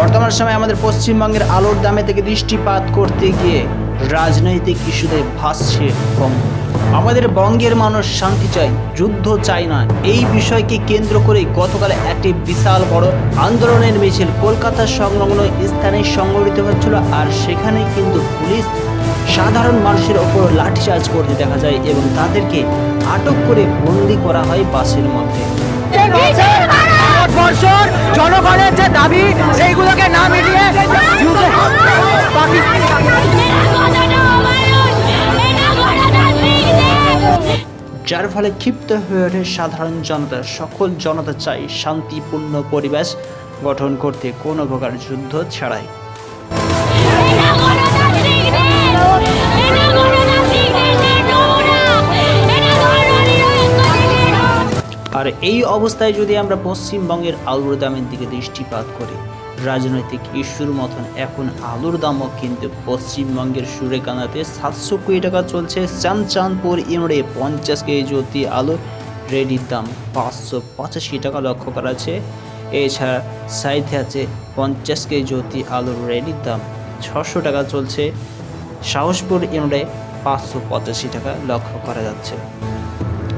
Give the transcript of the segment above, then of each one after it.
বর্তমান সময়ে আমাদের পশ্চিমবঙ্গের আলোর দামে থেকে দৃষ্টিপাত করতে গিয়ে রাজনৈতিক ইস্যুতে ভাসছে বঙ্গ। আমাদের বঙ্গের মানুষ শান্তি চাই যুদ্ধ চায় না। এই বিষয়কে কেন্দ্র করে গতকাল একটি বিশাল বড় আন্দোলনের মিছিল কলকাতার সংলগ্ন স্থানে সংগঠিত হচ্ছিল আর সেখানে কিন্তু পুলিশ সাধারণ মানুষের ওপর লাঠিচার্জ করতে দেখা যায় এবং তাদেরকে আটক করে বন্দি করা হয় বাসের মধ্যে। জনগণের যে দাবি, সেইগুলোকে না মিলিয়ে যার ফলে ক্ষিপ্ত হয়ে ওঠে সাধারণ জনতা। সকল জনতা চাই শান্তিপূর্ণ পরিবেশ গঠন করতে কোনো প্রকার যুদ্ধ ছাড়াই। আর এই অবস্থায় যদি আমরা পশ্চিমবঙ্গের আলুর দামের দিকে দৃষ্টিপাত করি, রাজনৈতিক ইস্যুর মতন এখন আলুর দামও কিন্তু পশ্চিমবঙ্গের সুরেকানাতে সাতশো কোটি টাকা চলছে। চানচাঁদপুর ইমড়ে পঞ্চাশ কেজি অতি আলু, রেডির দাম পাঁচশো পঁচাশি টাকা লক্ষ্য করা আছে এছাড়া সাইথে আছে পঞ্চাশ কেজি অতি আলুর রেডির দাম ছশো টাকা চলছে। সাহসপুর ইমড়ে পাঁচশো পঁচাশি টাকা লক্ষ্য করা যাচ্ছে।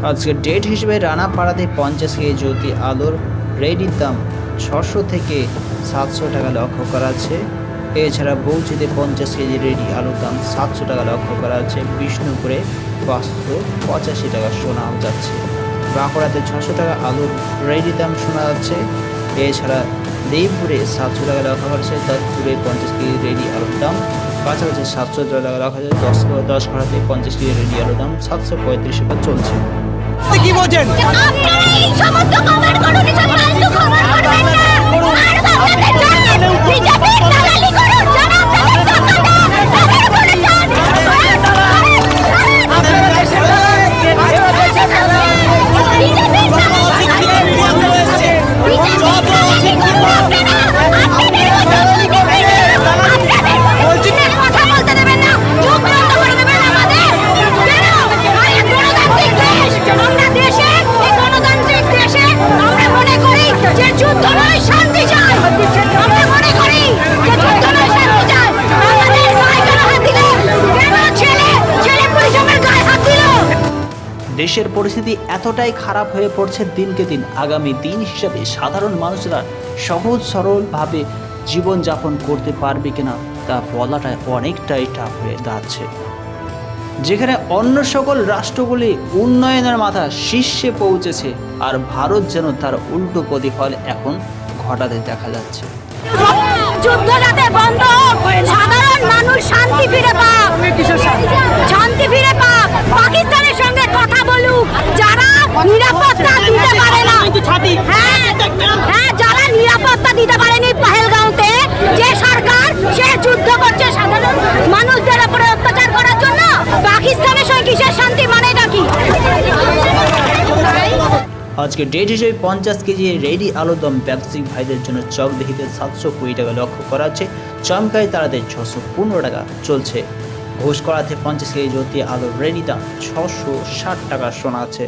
আজকের ডেট হিসেবে রানাপাড়াতে পঞ্চাশ কেজি জ্যোতি আলুর রেডির দাম ছশো থেকে সাতশো টাকা লক্ষ্য করা আছে। এছাড়া বৌচিতে পঞ্চাশ কেজি রেডি আলুর দাম সাতশো টাকা লক্ষ্য করা আছে। বিষ্ণুপুরে পাঁচশো পঁচাশি টাকা সোনা যাচ্ছে। বাঁকুড়াতে ছশো টাকা আলুর রেডি দাম শোনা যাচ্ছে। এছাড়া দেবপুরে সাতশো টাকা লক্ষ্য করা আছে। দশপুরে পঞ্চাশ কেজি রেডি আলুর দাম কাছাকাছি সাতশো টাকা লক্ষ্য আছে। দশ দশ ঘোড়াতে পঞ্চাশ কেজি রেডি আলুর দাম সাতশো পঁয়ত্রিশ টাকা চলছে। কি বলছেন? আপনারা এই দেশের পরিস্থিতি এতটাই খারাপ হয়ে পড়ছে দিনকে দিন। আগামী দিন হিসাবে সাধারণ মানুষরা সহজ সরলভাবে জীবনযাপন করতে পারবে কিনা তা বলাটা অনেকটাই টাফ হয়ে দাঁড়াচ্ছে যেখানে অন্য সকল রাষ্ট্রগুলি উন্নয়নের মাথা শীর্ষে পৌঁছেছে আর ভারত যেন তার উল্টো প্রতিফল এখন ঘটাতে দেখা যাচ্ছে। যুদ্ধ বন্ধ আজকে ডেট হিসেবে পঞ্চাশ কেজি রেডি আলুর ব্যবসায়িক ভাইদের জন্য চক দেখিতে সাতশো কুড়ি টাকা লক্ষ্য করা হচ্ছে চমকায় তারাতে ছশো পনেরো টাকা চলছে। ঘোষ করাতে পঞ্চাশ কেজি জ্যোতি আলুর রেডি দাম ছশো ষাট টাকা শোনা আছে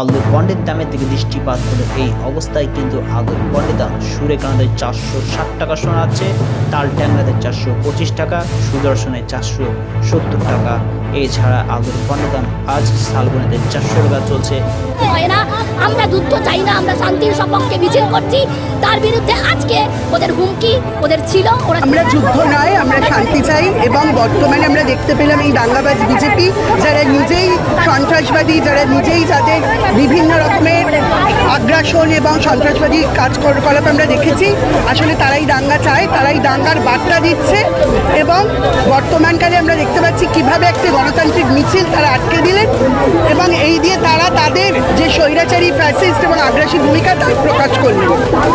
আলুর বন্ডের দামের দিকে দৃষ্টিপাত করে এই অবস্থায় কিন্তু আলুর বন্ডের দাম সুরেকানাতে চারশো ষাট টাকা শোনা যাচ্ছে তাল ট্যাংরাতে চারশো পঁচিশ টাকা সুদর্শনে চারশো সত্তর টাকা। এছাড়া আলুর বন্ডের দাম আজ শালবনেতে চারশো টাকা চলছে। হয় না আমরা যুদ্ধ চাই না আমরা শান্তির সপক্ষে মিছিল করছি। তার বিরুদ্ধে আজকে ওদের হুমকি ওদের ছিল ওরা আমরা যুদ্ধ নয় আমরা শান্তি চাই এবং বর্তমানে আমরা দেখতে পেলাম এই দাঙ্গাবাজ বিজেপি যারা নিজেই সন্ত্রাসবাদী যারা নিজেই যাদের বিভিন্ন রকমের আগ্রাসন এবং সন্ত্রাসবাদী কাজকলাপ আমরা দেখেছি। আসলে তারাই দাঙ্গা চায়, তারাই দাঙ্গার বার্তা দিচ্ছে এবং বর্তমানকালে আমরা দেখতে পাচ্ছি কীভাবে একটা গণতান্ত্রিক মিছিল তারা আটকে দিলেন এবং এই দিয়ে তারা তাদের যে স্বৈরাচারী, ফ্যাসিস্ট এবং আগ্রাসী ভূমিকা তার প্রকাশ করলেন।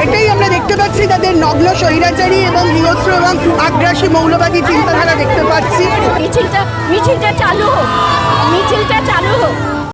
এটাই আমরা দেখতে পাচ্ছি, তাদের নগ্ন স্বৈরাচারী এবং হিংস্র এবং আগ্রাসী মৌলবাদী চিন্তাধারা দেখতে পাচ্ছি। মিছিলটা মিছিলটা চালু মিছিলটা চালু হোক।